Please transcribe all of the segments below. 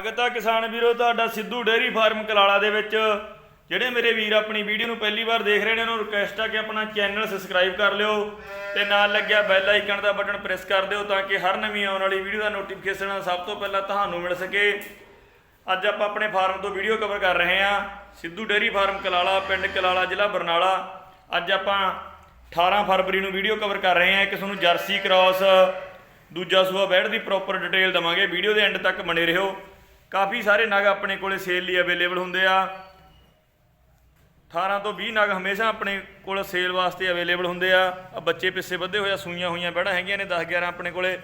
ਸਵਾਗਤ ਆ ਕਿਸਾਨ ਵੀਰੋ, ਤੁਹਾਡਾ ਸਿੱਧੂ ਡੇਅਰੀ ਫਾਰਮ ਕਲਾਲਾ ਦੇ ਵਿੱਚ ਜਿਹੜੇ ਮੇਰੇ ਵੀਰ ਆਪਣੀ ਵੀਡੀਓ ਨੂੰ ਪਹਿਲੀ ਵਾਰ ਦੇਖ ਰਹੇ ਨੇ, ਉਹਨਾਂ ਨੂੰ ਰਿਕੁਐਸਟ ਆ ਕਿ ਆਪਣਾ ਚੈਨਲ ਸਬਸਕ੍ਰਾਈਬ ਕਰ ਲਿਓ ਤੇ ਨਾਲ ਲੱਗਿਆ ਬੈਲ ਆਈਕਨ ਦਾ ਬਟਨ ਪ੍ਰੈਸ ਕਰ ਦਿਓ ਤਾਂ ਕਿ ਹਰ ਨਵੀਂ ਆਉਣ ਵਾਲੀ ਵੀਡੀਓ ਦਾ ਨੋਟੀਫਿਕੇਸ਼ਨ ਸਭ ਤੋਂ ਪਹਿਲਾਂ ਤੁਹਾਨੂੰ ਮਿਲ ਸਕੇ। ਅੱਜ ਆਪਾਂ ਆਪਣੇ ਫਾਰਮ ਤੋਂ ਵੀਡੀਓ ਕਵਰ ਕਰ ਰਹੇ ਹਾਂ। ਸਿੱਧੂ ਡੇਅਰੀ ਫਾਰਮ ਕਲਾਲਾ, ਪਿੰਡ ਕਲਾਲਾ, ਜ਼ਿਲ੍ਹਾ ਬਰਨਾਲਾ। ਅੱਜ ਆਪਾਂ 18 ਫਰਵਰੀ ਨੂੰ ਵੀਡੀਓ ਕਵਰ ਕਰ ਰਹੇ ਹਾਂ। ਇੱਕ ਤੁਹਾਨੂੰ ਜਰਸੀ ਕ੍ਰਾਸ ਦੂਜਾ ਸੂਆ ਬੈੜ ਦੀ ਪ੍ਰੋਪਰ ਡਿਟੇਲ ਦਵਾਂਗੇ। ਵੀਡੀਓ ਦੇ ਐਂਡ ਤੱਕ ਬਣੇ ਰਹੋ। ਕਾਫੀ ਸਾਰੇ ਨਗ ਆਪਣੇ ਕੋਲੇ ਸੇਲ ਲਈ ਅਵੇਲੇਬਲ ਹੁੰਦੇ ਆ। 18 ਤੋਂ 20 ਨਗ ਹਮੇਸ਼ਾ ਆਪਣੇ ਕੋਲ ਸੇਲ ਵਾਸਤੇ ਅਵੇਲੇਬਲ ਹੁੰਦੇ ਆ। ਆ ਬੱਚੇ ਪਿੱਛੇ ਬੱਧੇ ਹੋਏ ਆ, ਸੂਈਆਂ ਹੋਈਆਂ ਬੈੜਾਂ ਹੈਗੀਆਂ ਨੇ 10 11 ਆਪਣੇ ਕੋਲੇ।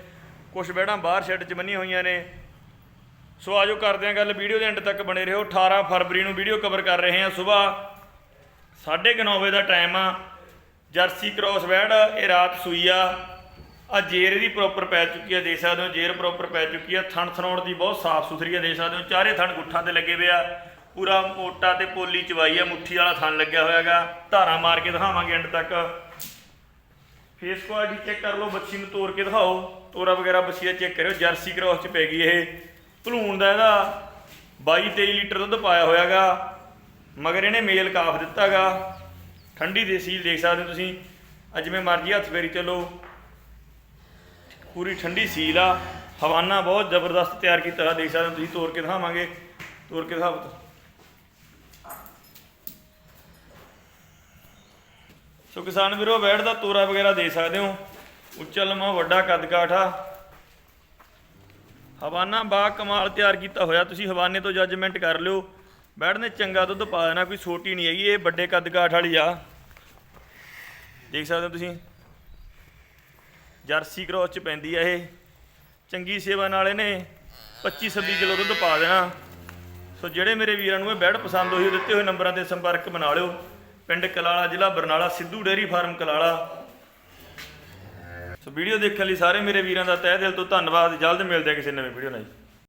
ਕੁਝ ਬੈੜਾਂ ਬਾਹਰ ਸ਼ੈੱਡ 'ਚ ਬੰਨੀਆਂ ਹੋਈਆਂ ਨੇ। ਸੋ ਆਜੋ ਕਰਦੇ ਹਾਂ ਗੱਲ ਵੀਡੀਓ ਦੇ ਐਂਡ ਤੱਕ ਬਣੇ ਰਹੋ। 18 ਫਰਵਰੀ ਨੂੰ ਵੀਡੀਓ ਕਵਰ ਕਰ ਰਹੇ ਹਾਂ ਸਵੇਰ। 9:30 ਵਜੇ ਦਾ ਟਾਈਮ ਆ। ਜਰਸੀ ਕ੍ਰਾਸ ਵੈੜ ਇਹ ਰਾਤ ਸੂਈ ਆ। ਆ ਜੇਰ ਇਹਦੀ ਪ੍ਰੋਪਰ ਪੈ ਚੁੱਕੀ ਆ, ਦੇਖ ਸਕਦੇ ਹੋ, ਜੇਰ ਪ੍ਰੋਪਰ ਪੈ ਚੁੱਕੀ ਆ। ਥਣ ਥਣੋੜ ਦੀ ਬਹੁਤ ਸਾਫ਼ ਸੁਥਰੀ ਆ, ਦੇਖ ਸਕਦੇ ਹੋ, ਚਾਰੇ ਥਣ ਗੁੱਠਾਂ ਤੇ ਲੱਗੇ ਹੋਏ ਆ। ਪੂਰਾ ਮੋਟਾ ਤੇ ਪੋਲੀ ਚਵਾਈ ਆ, ਮੁੱਠੀ ਵਾਲਾ ਥਣ ਲੱਗਿਆ ਹੋਇਆਗਾ ਧਾਰਾਂ ਮਾਰ ਕੇ ਦਿਖਾਵਾਂਗੇ ਐਂਡ ਤੱਕ। ਫੇਸ ਕੁਆਲਿਟੀ ਚੈੱਕ ਕਰ ਲਓ ਬੱਚੀ ਨੂੰ ਤੋੜ ਕੇ ਦਿਖਾਓ। ਤੋਰਾ ਵਗੈਰਾ ਬੱਚੀ ਦਾ ਚੈੱਕ ਕਰਿਓ, ਜਰਸੀ ਕ੍ਰਾਸ ਚ ਪੈ ਗਈ ਇਹ। ਭਲੂਣ ਦਾ ਇਹਦਾ 22 23 ਲੀਟਰ ਦੁੱਧ ਪਾਇਆ ਹੋਇਆਗਾ ਮਗਰ ਇਹਨੇ ਮੇਲ ਕਾਫ ਦਿੱਤਾਗਾ ਠੰਡੀ ਦੇਸੀ, ਦੇਖ ਸਕਦੇ ਹੋ ਤੁਸੀਂ। ਅੱਜ ਜਿਵੇਂ ਮਰਜ਼ੀ ਹੱਥ ਫੇਰੀ ਚੱਲੋ। ਪੂਰੀ ਠੰਡੀ ਸੀਲ ਆ। ਹਵਾਨਾ ਬਹੁਤ ਜ਼ਬਰਦਸਤ ਤਿਆਰ ਕੀਤਾ ਹੋਇਆ, ਦੇਖ ਸਕਦੇ ਹੋ ਤੁਸੀਂ ਤੋੜ ਕੇ ਦਿਖਾਵਾਂਗੇ। ਤੋੜ ਕੇ ਦਿਖਾਓ। ਤਾਂ। ਸੋ ਕਿਸਾਨ ਵੀਰੋ ਬੈੜ ਦਾ ਤੋਰਾ ਵਗੈਰਾ ਦੇ ਸਕਦੇ ਹੋ। ਉੱਚਾ ਲੰਮਾ ਵੱਡਾ ਕੱਦ ਕਾਠ ਆ ਹਵਾਨਾ ਬਾ ਕਮਾਲ ਤਿਆਰ ਕੀਤਾ ਹੋਇਆ, ਤੁਸੀਂ ਹਵਾਨੇ ਤੋਂ ਜੱਜਮੈਂਟ ਕਰ ਲਿਓ। ਬੈੜ ਨੇ ਚੰਗਾ ਦੁੱਧ ਪਾ ਦੇਣਾ, ਕੋਈ ਛੋਟੀ ਨਹੀਂ ਹੈਗੀ, ਇਹ ਵੱਡੇ ਕੱਦ ਕਾਠ ਵਾਲੀ ਆ। ਦੇਖ ਸਕਦੇ ਹੋ ਤੁਸੀਂ। ਜਰਸੀ ਕ੍ਰੋਸ ਚ ਪੈਂਦੀ ਆ ਇਹ। ਚੰਗੀ ਸੇਵਾ ਨਾਲ ਇਹਨੇ 25 26 ਕਿਲੋ ਦੁੱਧ ਪਾ ਦੇਣਾ। ਸੋ ਜਿਹੜੇ ਮੇਰੇ ਵੀਰਾਂ ਨੂੰ ਇਹ ਬੈਡ ਪਸੰਦ ਹੋਈ, ਉਹ ਦਿੱਤੇ ਹੋਏ ਨੰਬਰਾਂ ਤੇ ਸੰਪਰਕ ਬਣਾ ਲਿਓ। ਪਿੰਡ ਕਲਾਲਾ ਜ਼ਿਲ੍ਹਾ Barnala, Sidhu dairy farm Kalala. So video ਦੇਖਣ ਲਈ ਸਾਰੇ ਮੇਰੇ ਵੀਰਾਂ ਦਾ ਤਹਿ ਦਿਲ ਤੋਂ ਧੰਨਵਾਦ। ਜਲਦ ਮਿਲਦੇ ਆ ਕਿਸੇ ਨਵੇਂ ਵੀਡੀਓ ਨਾਲ